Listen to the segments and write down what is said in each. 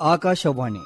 ಆಕಾಶವಾಣಿ.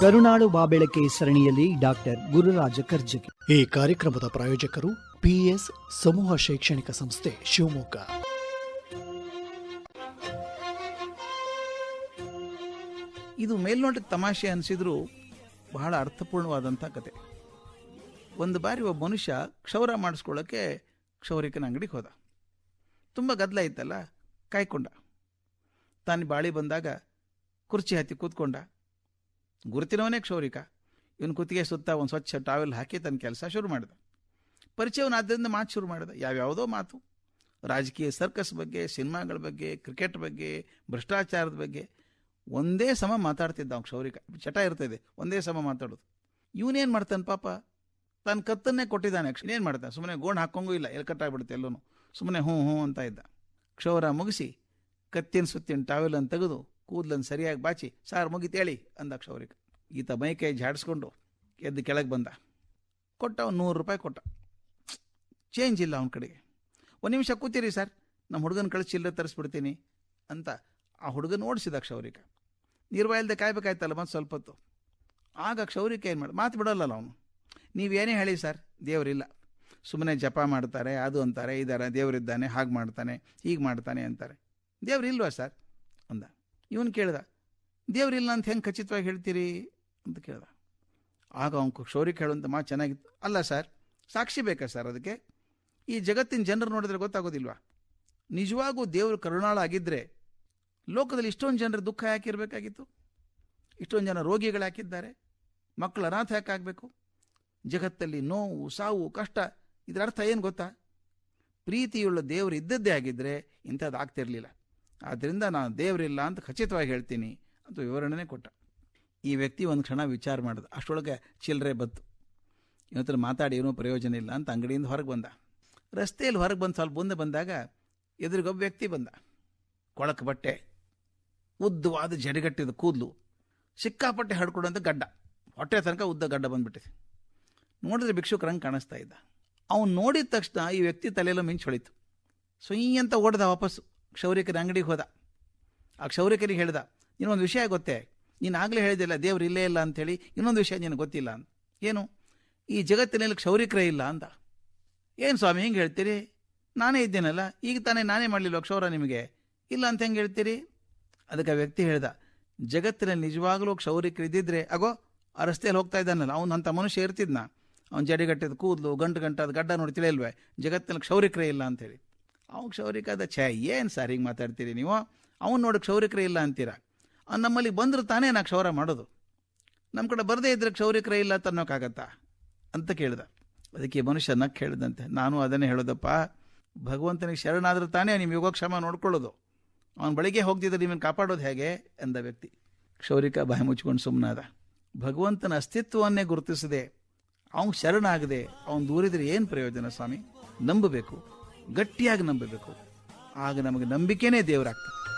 ಕರುನಾಡು ಬಾಬೆಳಕೆ ಸರಣಿಯಲ್ಲಿ ಡಾಕ್ಟರ್ ಗುರುರಾಜ ಕರ್ಜಗಿ ಈ ಕಾರ್ಯಕ್ರಮದ ಪ್ರಾಯೋಜಕರು ಪಿಎಸ್ ಸಮೂಹ ಶೈಕ್ಷಣಿಕ ಸಂಸ್ಥೆ ಶಿವಮೊಗ್ಗ. ಇದು ಮೇಲ್ನೋಟಕ್ಕೆ ತಮಾಷೆ ಅನಿಸಿದ್ರು ಬಹಳ ಅರ್ಥಪೂರ್ಣವಾದಂಥ ಕತೆ. ಒಂದು ಬಾರಿ ಒಬ್ಬ ಮನುಷ್ಯ ಕ್ಷೌರ ಮಾಡಿಸ್ಕೊಳ್ಳೋಕ್ಕೆ ಕ್ಷೌರಿಕನ ಅಂಗಡಿಗೆ ಹೋದ. ತುಂಬ ಗದ್ದಲ ಇತ್ತಲ್ಲ ಕಾಯ್ಕೊಂಡ. ತಾನು ಬಾಳಿ ಬಂದಾಗ ಕುರ್ಚಿ ಹತ್ತಿ ಕೂತ್ಕೊಂಡ. ಗುರುತಿನವನೇ ಕ್ಷೌರಿಕ. ಇವನು ಕುತ್ತಿಗೆ ಸುತ್ತ ಒಂದು ಸ್ವಚ್ಛ ಟಾವೆಲ್ ಹಾಕಿ ತನ್ನ ಕೆಲಸ ಶುರು ಮಾಡಿದ. ಪರಿಚಯವನಾದ್ದರಿಂದ ಮಾತು ಶುರು ಮಾಡಿದ. ಯಾವ್ಯಾವುದೋ ಮಾತು. ರಾಜಕೀಯ ಸರ್ಕಸ್ ಬಗ್ಗೆ, ಸಿನಿಮಾಗಳ ಬಗ್ಗೆ ಕ್ರಿಕೆಟ್ ಬಗ್ಗೆ, ಭ್ರಷ್ಟಾಚಾರದ ಬಗ್ಗೆ ಒಂದೇ ಸಮ ಮಾತಾಡ್ತಿದ್ದ ಅವ್ನು ಕ್ಷೌರಿಕ. ಚಟ ಇರ್ತದೆ, ಒಂದೇ ಸಮ ಮಾತಾಡೋದು. ಇವನೇನು ಮಾಡ್ತಾನೆ ಪಾಪ? ತನ್ನ ಕತ್ತನ್ನೇ ಕೊಟ್ಟಿದ್ದಾನೆ. ಏನು ಮಾಡ್ತಾನೆ? ಸುಮ್ಮನೆ ಗೋಣ್ ಹಾಕೊಂಗೂ ಇಲ್ಲ ಎಲ್ಲಿ ಕಟ್ಟಾಗ್ಬಿಡುತ್ತೆ ಎಲ್ಲೂ ಸುಮ್ಮನೆ ಹ್ಞೂ ಹ್ಞೂ ಅಂತ ಇದ್ದ. ಕ್ಷೌರ ಮುಗಿಸಿ ಕತ್ತಿನ ಸುತ್ತಿನ ಟಾವೆಲನ್ನು ತೆಗೆದು ಕೂದಲನ್ನು ಸರಿಯಾಗಿ ಬಾಚಿ, ಸಾರ್ ಮುಗಿತೇಳಿ ಅಂದ ಕ್ಷೌರಿಕ. ಈತ ಮೈಕೈ ಜಾಡಿಸ್ಕೊಂಡು ಎದ್ದು ಕೆಳಗೆ ಬಂದ. ಕೊಟ್ಟ ಅವ್ನು ನೂರು ರೂಪಾಯಿ ಕೊಟ್ಟ. ಚೇಂಜ್ ಇಲ್ಲ ಅವನ ಕಡೆಗೆ. ಒಂದು ನಿಮಿಷ ಕೂತೀರಿ ಸರ್ ನಮ್ಮ ಹುಡುಗನ ಕಳಿಸಿ ಚಿಲ್ಲರೆ ತರಿಸ್ಬಿಡ್ತೀನಿ ಅಂತ ಆ ಹುಡುಗನ ಓಡಿಸಿದ ಕ್ಷೌರಿಕ. ನಿರ್ವಾಯಿಲ್ದೆ ಕಾಯ್ಬೇಕಾಯ್ತಲ್ಲ ಮತ್ತು ಸ್ವಲ್ಪ ಹೊತ್ತು ಆಗ ಕ್ಷೌರಿಕ ಏನು ಮಾಡಿ, ಮಾತು ಬಿಡೋಲ್ಲಲ್ಲ ಅವನು. ನೀವೇನೇ ಹೇಳಿ ಸರ್, ದೇವರಿಲ್ಲ. ಸುಮ್ಮನೆ ಜಪ ಮಾಡ್ತಾರೆ, ಅದು ಅಂತಾರೆ, ಇದಾರೆ ದೇವರಿದ್ದಾನೆ ಹಾಗೆ ಮಾಡ್ತಾನೆ, ಹೀಗೆ ಮಾಡ್ತಾನೆ ಅಂತಾರೆ. ದೇವ್ರಿಲ್ವಾ ಸರ್? ಅಂದ. ಇವನು ಕೇಳ್ದ ದೇವ್ರಿಲ್ಲ ಅಂತ ಹೆಂಗೆ ಖಚಿತವಾಗಿ ಹೇಳ್ತೀರಿ? ಅಂತ ಕೇಳ್ದ. ಆಗ ಅವನು ಕ್ಷೌರಿಕ ಹೇಳುವಂಥ ಮಾ ಚೆನ್ನಾಗಿತ್ತು. ಅಲ್ಲ ಸರ್, ಸಾಕ್ಷಿ ಬೇಕಾ ಸರ್ ಅದಕ್ಕೆ? ಈ ಜಗತ್ತಿನ ಜನರು ನೋಡಿದ್ರೆ ಗೊತ್ತಾಗೋದಿಲ್ವಾ? ನಿಜವಾಗೂ ದೇವರು ಕರುಣಾಳ ಆಗಿದ್ದರೆ ಲೋಕದಲ್ಲಿ ಇಷ್ಟೊಂದು ಜನರ ದುಃಖ ಯಾಕಿರಬೇಕಾಗಿತ್ತು ಇಷ್ಟೊಂದು ಜನ ರೋಗಿಗಳು ಹಾಕಿದ್ದಾರೆ ಮಕ್ಕಳು ಅನಾಥ ಯಾಕಾಗಬೇಕು ಜಗತ್ತಲ್ಲಿ ನೋವು, ಸಾವು, ಕಷ್ಟ ಇದರ ಅರ್ಥ ಏನು ಗೊತ್ತಾ? ಪ್ರೀತಿಯುಳ್ಳ ದೇವರು ಇದ್ದದ್ದೇ ಆಗಿದ್ದರೆ ಇಂಥದ್ದು ಆಗ್ತಿರಲಿಲ್ಲ. ಆದ್ದರಿಂದ ನಾನು ದೇವರಿಲ್ಲ ಅಂತ ಖಚಿತವಾಗಿ ಹೇಳ್ತೀನಿ ಅಂತ ವಿವರಣೆ ಕೊಟ್ಟ. ಈ ವ್ಯಕ್ತಿ ಒಂದು ಕ್ಷಣ ವಿಚಾರ ಮಾಡಿದ. ಅಷ್ಟೊಳಗೆ ಚಿಲ್ಲರೆ ಬತ್ತು. ಇವತ್ತರ ಮಾತಾಡಿ ಏನೂ ಪ್ರಯೋಜನ ಇಲ್ಲ ಅಂತ ಅಂಗಡಿಯಿಂದ ಹೊರಗೆ ಬಂದ. ರಸ್ತೆಯಲ್ಲಿ ಹೊರಗೆ ಬಂದು ಸ್ವಲ್ಪ ಮುಂದೆ ಬಂದಾಗ ಎದುರಿಗೊಬ್ಬ ವ್ಯಕ್ತಿ ಬಂದ. ಕೊಳಕು ಬಟ್ಟೆ, ಉದ್ದವಾದ ಜಡಿಗಟ್ಟಿದ ಕೂದಲು, ಸಿಕ್ಕಾಪಟ್ಟೆ ಹಡ್ಕೊಡೋಂಥ ಗಡ್ಡ. ಹೊಟ್ಟೆ ತನಕ ಉದ್ದ ಗಡ್ಡ ಬಂದ್ಬಿಟ್ಟಿದೆ. ನೋಡಿದ್ರೆ ಭಿಕ್ಷುಕರಂಗೆ ಕಾಣಿಸ್ತಾ ಇದ್ದ. ಅವನು ನೋಡಿದ ತಕ್ಷಣ ಈ ವ್ಯಕ್ತಿ ತಲೆಯಲ್ಲೂ ಮಿಂಚು ಹೊಳಿತು. ಅಂತ ಓಡ್ದ ವಾಪಸ್ಸು. ಕ್ಷೌರಿಕರ ಅಂಗಡಿಗೆ ಹೋದ. ಆ ಕ್ಷೌರಿಕರಿಗೆ ಹೇಳ್ದ ಇನ್ನೊಂದು ವಿಷಯ ಗೊತ್ತೇ? ನೀನು ಆಗಲೇ ಹೇಳಿದಿಲ್ಲ ದೇವ್ರು ಇಲ್ಲೇ ಇಲ್ಲ ಅಂಥೇಳಿ. ಇನ್ನೊಂದು ವಿಷಯ ನಿನಗೆ ಗೊತ್ತಿಲ್ಲ ಅಂತ. ಏನು? ಈ ಜಗತ್ತಿನಲ್ಲಿ ಕ್ಷೌರಿಕರೇ ಇಲ್ಲ ಅಂತ. ಏನು ಸ್ವಾಮಿ, ಹೆಂಗೆ ಹೇಳ್ತೀರಿ? ನಾನೇ ಇದ್ದೇನಲ್ಲ, ಈಗ ತಾನೇ ನಾನೇ ಮಾಡಲಿಲ್ಲ ಕ್ಷೌರ ನಿಮಗೆ? ಇಲ್ಲ ಅಂತ ಹೆಂಗೆ ಹೇಳ್ತೀರಿ? ಅದಕ್ಕೆ ವ್ಯಕ್ತಿ ಹೇಳ್ದ, ಜಗತ್ತಿನಲ್ಲಿ ನಿಜವಾಗಲೂ ಕ್ಷೌರಿಕರು ಇದ್ದಿದ್ರೆ ಅಗೋ ಆ ರಸ್ತೆಯಲ್ಲಿ ಹೋಗ್ತಾ ಇದ್ದಾನಲ್ಲ, ಅವನು ಅಂಥ ಮನುಷ್ಯ ಇರ್ತಿದ್ನ. ಅವ್ನು ಜಡಿಗಟ್ಟಿದ ಕೂದಲು, ಗಂಟು ಗಂಟಾದ ಗಡ್ಡ ನೋಡಿ ತಿಳಿಯಲ್ವೇ? ಜಗತ್ತಿನಲ್ಲಿ ಕ್ಷೌರಿಕರೇ ಇಲ್ಲ ಅಂತೇಳಿ ಅವ್ನು ಕ್ಷೌರಿಕ ಅದ ಛೇ, ಏನು ಸರ್ ಹಿಂಗೆ ಮಾತಾಡ್ತೀರಿ ನೀವು? ಅವ್ನು ನೋಡಿ ಕ್ಷೌರಿಕರೇ ಇಲ್ಲ ಅಂತೀರ? ನಮ್ಮಲ್ಲಿ ಬಂದರೂ ತಾನೇ ನಾ ಕ್ಷೌರ ಮಾಡೋದು. ನಮ್ಮ ಕಡೆ ಬರದೇ ಇದ್ರೆ ಕ್ಷೌರಿಕರೇ ಇಲ್ಲ ತನ್ನೋಕ್ಕಾಗತ್ತಾ ಅಂತ ಕೇಳಿದ. ಅದಕ್ಕೆ ಮನುಷ್ಯ ನಕ್ ಹೇಳಿದಂತೆ. ನಾನು ಅದನ್ನೇ ಹೇಳೋದಪ್ಪ. ಭಗವಂತನಿಗೆ ಶರಣಾದರೂ ತಾನೇ ನಿಮ್ಮ ಯೋಗಕ್ಷೇಮ ನೋಡ್ಕೊಳ್ಳೋದು. ಅವನ ಬಳಿಗೆ ಹೋಗ್ತಿದ್ರೆ ನಿಮ್ಮನ್ನು ಕಾಪಾಡೋದು ಹೇಗೆ? ಎಂದ ವ್ಯಕ್ತಿ. ಕ್ಷೌರಿಕ ಬಾಯಿ ಮುಚ್ಕೊಂಡು ಸುಮ್ಮನಾದ ಭಗವಂತನ ಅಸ್ತಿತ್ವವನ್ನೇ ಗುರುತಿಸದೆ ಅವನು ಶರಣಾಗದೆ ಅವನು ದೂರಿದ್ರೆ ಏನು ಪ್ರಯೋಜನ ಸ್ವಾಮಿ? ನಂಬಬೇಕು. ಗಟ್ಟಿಯಾಗಿ ನಂಬಬೇಕು. ಆಗ ನಮಗೆ ನಂಬಿಕೆನೇ ದೇವರಾಗ್ತದೆ.